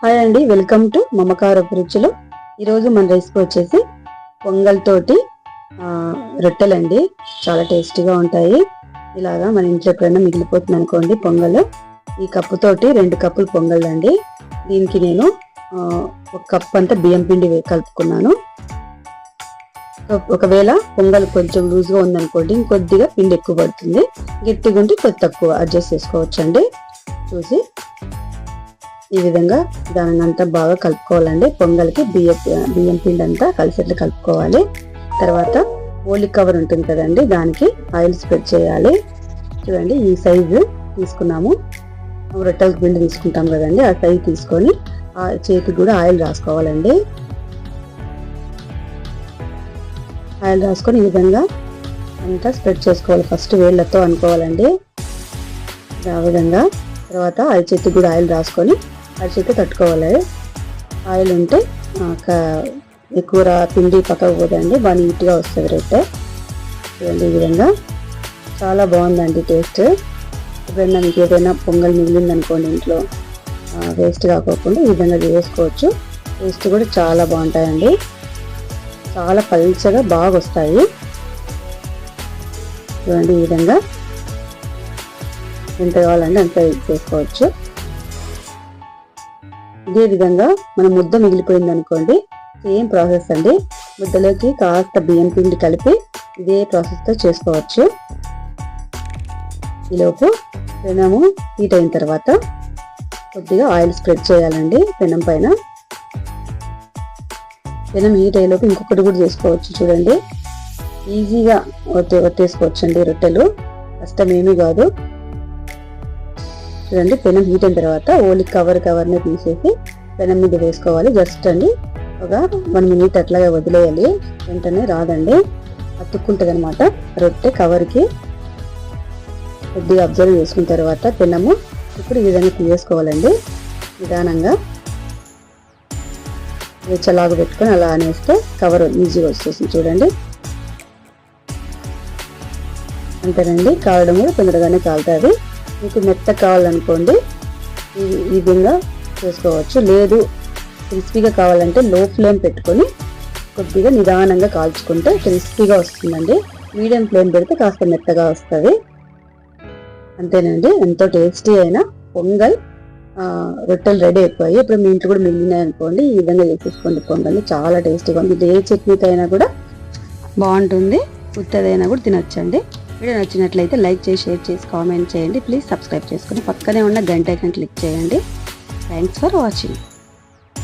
Hi అండి welcome to మమకారపు రుచులు. ఈరోజు మన రెసిపీ వచ్చేసి పొంగల్తోటి రొట్టెలండి. చాలా టేస్టీగా ఉంటాయి. ఇలాగా మన ఇంట్లో ఎప్పుడైనా మిగిలిపోతుంది అనుకోండి పొంగల్. ఈ కప్పుతోటి రెండు కప్పులు పొంగల్ అండి దీనికి నేను ఒక కప్ అంతా బియ్యం పిండి కలుపుకున్నాను. ఒకవేళ పొంగల్ కొంచెం లూజ్గా ఉందనుకోండి ఇంకొద్దిగా పిండి ఎక్కువ పడుతుంది. గట్టిగా ఉంటే కొద్ది తక్కువ అడ్జస్ట్ చేసుకోవచ్చండి. చూసి ఈ విధంగా దానిని అంతా బాగా కలుపుకోవాలండి. పొంగల్కి బియ్య బియ్యం పిండి అంతా కలిసేట్లు కలుపుకోవాలి. తర్వాత ఓలి కవర్ ఉంటుంది కదండి దానికి ఆయిల్ స్ప్రెడ్ చేయాలి. చూడండి ఈ సైజు తీసుకున్నాము. రొట్టెల పిండి తీసుకుంటాం కదండి ఆ సైజు తీసుకొని ఆ చేతికి కూడా ఆయిల్ రాసుకోవాలండి. ఆయిల్ రాసుకొని ఈ విధంగా అంతా స్ప్రెడ్ చేసుకోవాలి. ఫస్ట్ వేళ్ళతో అనుకోవాలండి. ఆ విధంగా తర్వాత అరిచేతికి కూడా ఆయిల్ రాసుకొని అరిచేతి తట్టుకోవాలి. ఆయిల్ ఉంటే కూర పిండి పక్కకు పోదండి బాగా నీట్గా వస్తుంది రొట్టె చూడండి ఈ విధంగా. చాలా బాగుందండి టేస్ట్. ఎప్పుడైనా మీకు ఏదైనా పొంగల్ మిగిలింది అనుకోండి ఇంట్లో వేస్ట్ కాకోకుండా ఈ విధంగా వేసుకోవచ్చు. టేస్ట్ కూడా చాలా బాగుంటాయండి. చాలా పల్చగా బాగా వస్తాయి. చూడండి ఈ విధంగా. ఎంత కావాలంటే అంత చేసుకోవచ్చు. ఇదే విధంగా మన ముద్ద మిగిలిపోయింది అనుకోండి సేమ్ ప్రాసెస్ అండి. ముద్దలోకి కాస్త బియ్యం పిండి కలిపి ఇదే ప్రాసెస్తో చేసుకోవచ్చు. ఈలోపు పెనము హీట్ అయిన తర్వాత కొద్దిగా ఆయిల్ స్ప్రెడ్ చేయాలండి పెనం పైన. పెనం హీట్ అయ్యేలోపు ఇంకొకటి కూడా చేసుకోవచ్చు చూడండి. ఈజీగా ఒత్తే ఒత్తేసుకోవచ్చు అండి రొట్టెలు. కష్టమేమీ ఏమీ కాదు. చూడండి పెనం హీట్ అయిన తర్వాత ఓన్లీ కవర్ కవర్ని తీసేసి పెనం మీద వేసుకోవాలి. జస్ట్ అండి ఒక వన్ మినిట్ అట్లాగే వదిలేయాలి. వెంటనే రాదండి. అతుక్కుంటుంది అనమాట రొట్టె కవర్కి కొద్దిగా అబ్జర్వ్ చేసుకున్న తర్వాత పెనము ఇప్పుడు ఈ విధంగా తీసేసుకోవాలండి. నిదానంగా వెచ్చలాగా పెట్టుకొని అలా అనేస్తే కవర్ ఈజీగా వచ్చేసింది చూడండి. అంతేనండి. కావడం కూడా తొందరగానే కాలుతుంది. మీకు మెత్త కావాలనుకోండి ఈ విధంగా చేసుకోవచ్చు. లేదు క్రిస్పీగా కావాలంటే లో ఫ్లేమ్ పెట్టుకొని కొద్దిగా నిదానంగా కాల్చుకుంటే క్రిస్పీగా వస్తుందండి. మీడియం ఫ్లేమ్ పెడితే కాస్త మెత్తగా వస్తుంది. అంతేనండి ఎంతో టేస్టీ అయిన పొంగల్ రొట్టెలు రెడీ అయిపోయి ఇప్పుడు మీ ఇంట్లో కూడా మిగిలినాయి అనుకోండి ఈ విధంగా చేసేసుకోండి. పొంగల్ని చాలా టేస్టీగా ఉంది. ఏ చట్నీతో అయినా కూడా బాగుంటుంది. ఉత్తదైనా కూడా తినొచ్చండి. వీడియో నచ్చినట్లయితే లైక్ చేసి షేర్ చేసి కామెంట్ చేయండి. ప్లీజ్ సబ్స్క్రైబ్ చేసుకొని పక్కనే ఉన్న గంట క్లిక్ చేయండి. Thanks for watching